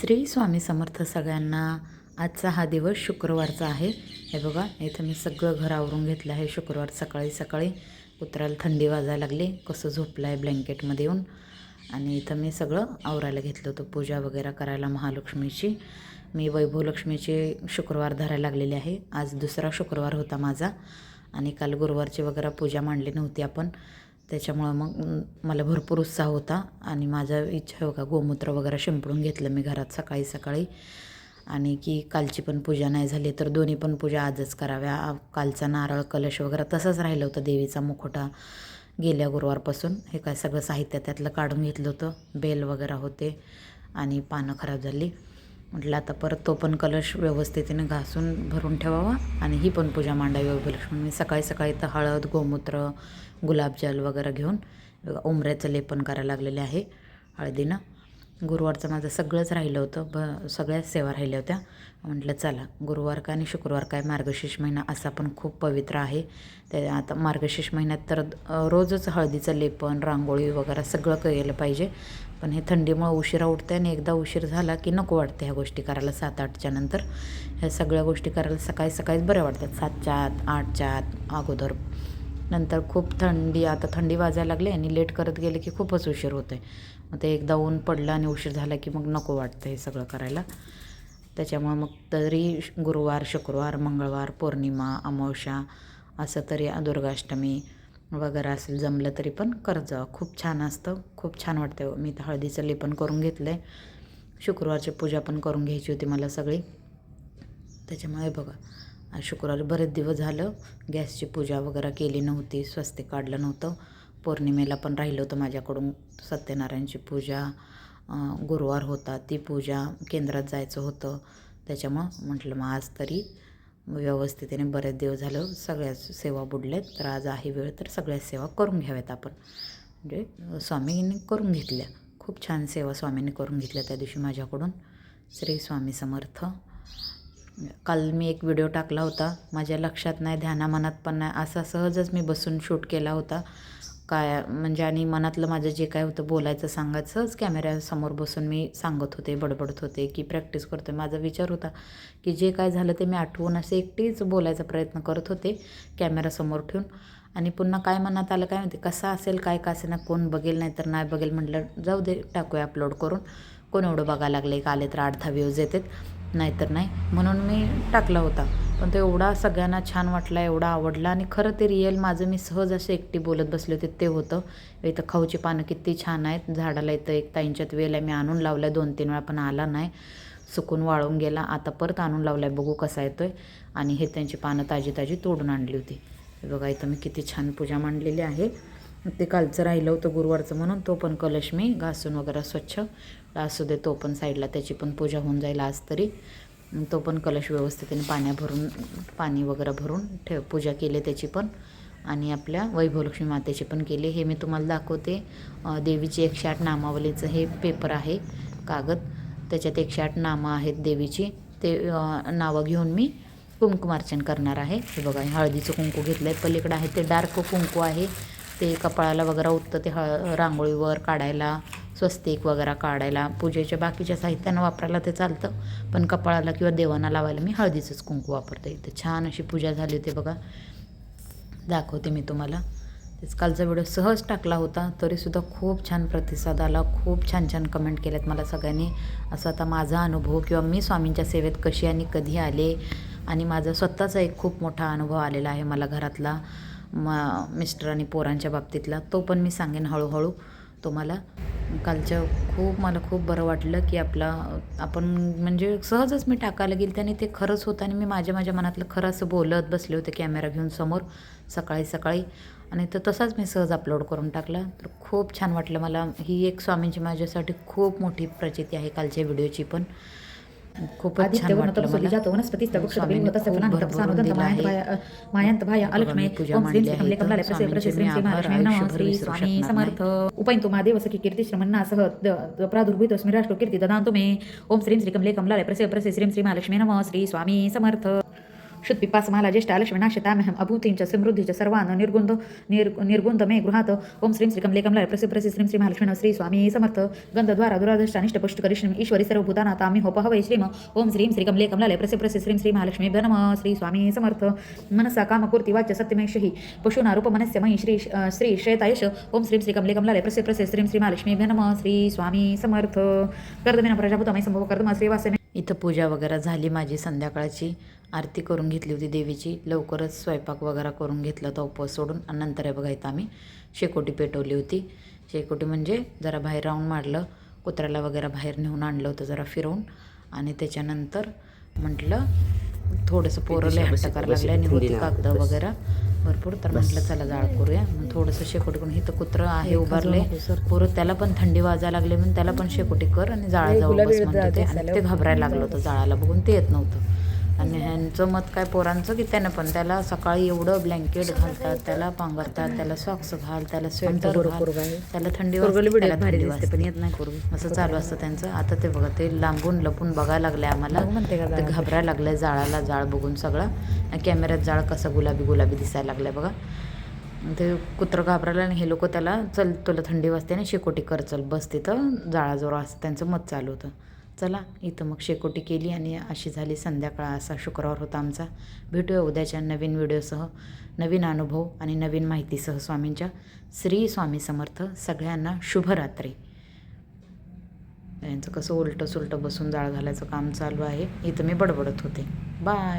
श्री स्वामी समर्थ सगळ्यांना आजचा हा दिवस शुक्रवारचा आहे. हे बघा इथं मी सगळं घर आवरून घेतलं आहे. शुक्रवार सकाळी सकाळी कुत्राला थंडी वाजायला लागली. कसं झोपलं आहे ब्लँकेटमध्ये येऊन. आणि इथं मी सगळं आवरायला घेतलं होतं. पूजा वगैरे करायला महालक्ष्मीची. मी वैभवलक्ष्मीची शुक्रवार धरायला लागलेली आहे. आज दुसरा शुक्रवार होता माझा. आणि काल गुरुवारची वगैरे पूजा मांडली नव्हती आपण. त्याच्यामुळं मग मला भरपूर उत्साह होता आणि माझा इच्छा हो का गोमूत्र वगैरे शिंपडून घेतलं मी घरात सकाळी सकाळी. आणि की कालची पण पूजा नाही झाली तर दोन्ही पण पूजा आजच कराव्या. कालचा नारळ कलश वगैरे तसंच राहिलं होतं देवीचा मुखोटा गेल्या गुरुवारपासून. हे काय सगळं साहित्य त्यातलं काढून घेतलं होतं. बेल वगैरे होते आणि पानं खराब झाली. म्हटलं आता परत तो पण कलश व्यवस्थितीने घासून भरून ठेवावा आणि ही पण पूजा मांडावी वैभवलक्ष्मी मी सकाळी सकाळी तर हळद गोमूत्र गुलाबजल वगैरे घेऊन उमऱ्याचं उंबऱ्याचं लेपन करायला लागलेले आहे हळदीनं. गुरुवारचं माझं सगळंच राहिलं होतं. ब सगळ्याच सेवा राहिल्या होत्या. म्हटलं चला गुरुवार का आणि शुक्रवार काय? मार्गशीर्ष महिना असा पण खूप पवित्र आहे. ते आता मार्गशीर्ष महिन्यात तर रोजच हळदीचं लेपन रांगोळी वगैरे सगळं केलं पाहिजे. पण हे थंडीमुळं उशिरा उठते आणि एकदा उशीर झाला की नको वाटते ह्या गोष्टी करायला सात आठच्या नंतर. ह्या सगळ्या गोष्टी करायला सकाळी सकाळीच बऱ्या वाटतात. सातच्या आत आठच्या आत अगोदर नंतर खूप थंडी आता थंडी वाजायला लागली आणि लेट करत गेले की खूपच उशीर होतं आहे मग ते एकदा ऊन पडलं आणि उशीर झाला की मग नको वाटतं हे सगळं करायला. त्याच्यामुळं मग तरी श- गुरुवार शुक्रवार मंगळवार पौर्णिमा अमावस्या असं तरी दुर्गाष्टमी वगैरे असेल जमलं तरी पण करत जावं. खूप छान असतं. खूप छान वाटतं मी तर हळदीचं लेपन करून घेतलं आहे शुक्रवारची पूजा पण करून घ्यायची होती मला सगळी. त्याच्यामुळे बघा. शुक्रवारी बरेच दिवस झालं. गॅसची पूजा वगैरे केली नव्हती स्वस्तिक काढलं नव्हतं. पौर्णिमेला पण राहिलं होतं माझ्याकडून सत्यनारायणची पूजा. गुरुवार होता ती पूजा केंद्रात जायचं होतं. त्याच्यामुळं म्हटलं मग आज तरी व्यवस्थितीने बरेच दिवस झालं सगळ्याच सेवा बुडल्यात. तर आज आहे वेळ तर सगळ्याच सेवा करून घ्याव्यात आपण. म्हणजे स्वामींनी करून घेतल्या. खूप छान सेवा स्वामींनी करून घेतल्या त्या दिवशी माझ्याकडून. श्री स्वामी समर्थ. काल मी एक व्हिडिओ टाकला होता. माझ्या लक्षात नाही ध्यानामनात पण नाही. असा सहजच मी बसून शूट केला होता. काय म्हणजे आणि मनातलं माझं जे काय होतं बोलायचं सांगायचं सहज कॅमेऱ्यासमोर बसून मी सांगत होते बडबडत होते की प्रॅक्टिस करते माझा विचार होता की जे काय झालं ते मी आठवून असे एकटीच बोलायचा प्रयत्न करत होते कॅमेरासमोर ठेवून. आणि पुन्हा काय मनात आलं काय माहिती कसा असेल काय का असेल ना कोण बघेल नाही तर नाही बघेल म्हटलं जाऊ दे टाकूया अपलोड करून. कोण एवढं बघायला लागले का आले तर आठ दहा व्ह्यूज येतात. नाहीतर नाही. म्हणून मी टाकला होता. पण तो एवढा सगळ्यांना छान वाटला एवढा आवडला आणि खरं ते रिअल माझं मी सहज असे एकटी बोलत बसले होते ते होतं. इथं खाऊची पानं किती छान आहेत. झाडाला इथं एक ताईंच्यात वेल आहे. मी आणून लावला आहे दोन तीन वेळा पण आला नाही. सुकून वाळून गेला. आता परत आणून लावला आहे बघू कसा येतो आहे आणि हे त्यांची पानं ताजी ताजी तोडून आणली होती. बघा इथं मी किती छान पूजा मांडलेली आहे. ते कालचं राहिलं होतं गुरुवारचं म्हणून तो पण कलश मी घासून वगैरे स्वच्छ असू दे तो पण साईडला त्याची पण पूजा होऊन जाईल आज तरी. तो पण कलश व्यवस्थितीने पाण्या भरून पाणी वगैरे भरून ठेव पूजा केली त्याची पण. आणि आपल्या वैभवलक्ष्मी मातेची पण केली. हे मी तुम्हाला दाखवते. देवीची एकशे आठ नामावलीचं हे पेपर आहे कागद. त्याच्यात एकशे आठ नामं आहेत देवीची. ते नावं घेऊन मी कुंकुमार्चन करणार आहे. हे बघा हळदीचं कुंकू घेतलं आहे पलीकडं आहे ते डार्क कुंकू आहे. ते कपाळाला वगैरे उठतं ते हळ रांगोळीवर काढायला स्वस्तिक वगैरे काढायला पूजेच्या बाकीच्या साहित्यानं वापरायला ते चालतं. पण कपाळाला किंवा देवांना लावायला मी हळदीचंच कुंकू वापरते इथं. छान अशी पूजा झाली होती बघा. दाखवते मी तुम्हाला. तेच कालचा व्हिडिओ सहज टाकला होता तरीसुद्धा खूप छान प्रतिसाद आला. खूप छान छान कमेंट केल्यात मला सगळ्यांनी. असं आता माझा अनुभव किंवा मी स्वामींच्या सेवेत कशी आणि कधी आले? आणि माझा स्वतःचा एक खूप मोठा अनुभव आलेला आहे मला घरातला. म मिस्टर आणि पोरांच्या बाबतीतला तो पण मी सांगेन हळूहळू तुम्हाला. कालच्या खूप मला खूप बरं वाटलं की आपला आपण म्हणजे सहजच मी टाकायला गेली त्याने ते खरंच होतं आणि मी माझ्या माझ्या मनातलं खरं असं बोलत बसले होते कॅमेरा घेऊन समोर सकाळी सकाळी. आणि तर तसाच मी सहज अपलोड करून टाकला. तर खूप छान वाटलं मला. ही एक स्वामींची माझ्यासाठी खूप मोठी प्रचिती आहे कालच्या व्हिडिओची पण. खूपच छान वाटलं मला. जातो आहे. मायंत भाय अलक्ष्मी ओम श्री आहे श्री प्रसे प्रसे महालक्ष्मी नमः स्वामी समर्थ उपैंतु महादेव सखी कीर्ती श्रमन्नासह प्रादुर्भूत अस्मि राष्ट्रो कीर्ती ददान्तु मे। ओम श्रीं श्री कमले कमलालय प्रसे प्रसे श्रीं श्री महालक्ष्मी नमः। श्री स्वामी समर्थ। शुद्धिपासमाला ज्येष्ठा लक्ष्मीनाशताम्यहम अभूतींच्या समृद्धीच्या सर्वान निर्गुंद निर निर्गुंद मे गृहात। ओम श्रीं श्री कमले कमला प्रसिद्ध प्रसिद्ध श्रीं श्री महालक्ष्मी श्री स्वामी समर्थ। गंधद्वारा दुरादृष्टानिष्ट पुष्ट करिष्ण ईश्वरी सर्वभूतानाथ आम्ही होपहवै श्रीम। ओम श्रीं श्री कमले कमलाय प्रसिद्ध प्रसिद्ध श्रीं श्री महालक्ष्मी नम। श्री स्वामी समर्थ। मनसा कामपूर्ती वाच्य सत्यमेशही पशुना रूपमनस्य मयी श्री श्री श्वेतायश। ओम श्रीं श्री कमले कमलाय प्रसिद्ध प्रसिद्ध श्रीं श्री महालक्ष्मी नम। श्री स्वामी समर्थ। कर्दमेन प्रजाभूतमय संभव कर्दम। श्रीवासमे इथं पूजा वगैरे झाली माझी संध्याकाळची आरती करून घेतली होती देवीची. लवकरच स्वयंपाक वगैरे करून घेतला होता उपवास सोडून. आणि नंतर हे बघा इथं आम्ही शेकोटी पेटवली होती. शेकोटी म्हणजे जरा बाहेर राऊंड मारलं कुत्र्याला वगैरे बाहेर नेऊन आणलं होतं जरा फिरवून. आणि त्याच्यानंतर म्हटलं थोडंसं पोरं लय हट्ट करायला लागले आणि होती कागदं वगैरे. भरपूर. तर म्हटलं चला जाळ करूया. मग थोडंसं शेकोटी करून इथं कुत्रं आहे उभारले. पोरं त्याला पण थंडी वाजायला लागली म्हणून त्याला पण शेकोटी कर आणि जाळाजवळ बस म्हणत होते आणि ते घाबरायला लागलं होतं जाळाला बघून. ते येत नव्हतं. आणि ह्यांचं मत काय पोरांचं की त्यानं पण त्याला सकाळी एवढं ब्लँकेट घालतात त्याला पांघरतात त्याला सॉक्स घाल त्याला स्वेटर त्याला थंडी असं चालू असतं त्यांचं. आता ते बघा ते लांबून लपून बघायला लागले आम्हाला. ते. घाबरायला लागलंय जाळाला जाळ बघून सगळं. आणि कॅमेऱ्यात जाळ कसं गुलाबी गुलाबी दिसायला लागलाय बघा. आणि ते कुत्रं घाबरायला आणि हे लोक त्याला चल तुला थंडी वाजते ना शेकोटी कर चल बस तिथं. जाळाजवळ असं त्यांचं मत चालू होतं. चला इथं मग शेकोटी केली आणि अशी झाली संध्याकाळ असा शुक्रवार होता आमचा. भेटूया उद्याच्या नवीन व्हिडिओसह. नवीन अनुभव आणि नवीन माहितीसह स्वामींच्या. श्री स्वामी समर्थ सगळ्यांना शुभरात्री. यांचं कसं उलटं सुलटं बसून जाळ घालायचं काम चालू आहे. इथं मी बडबडत होते. बाय.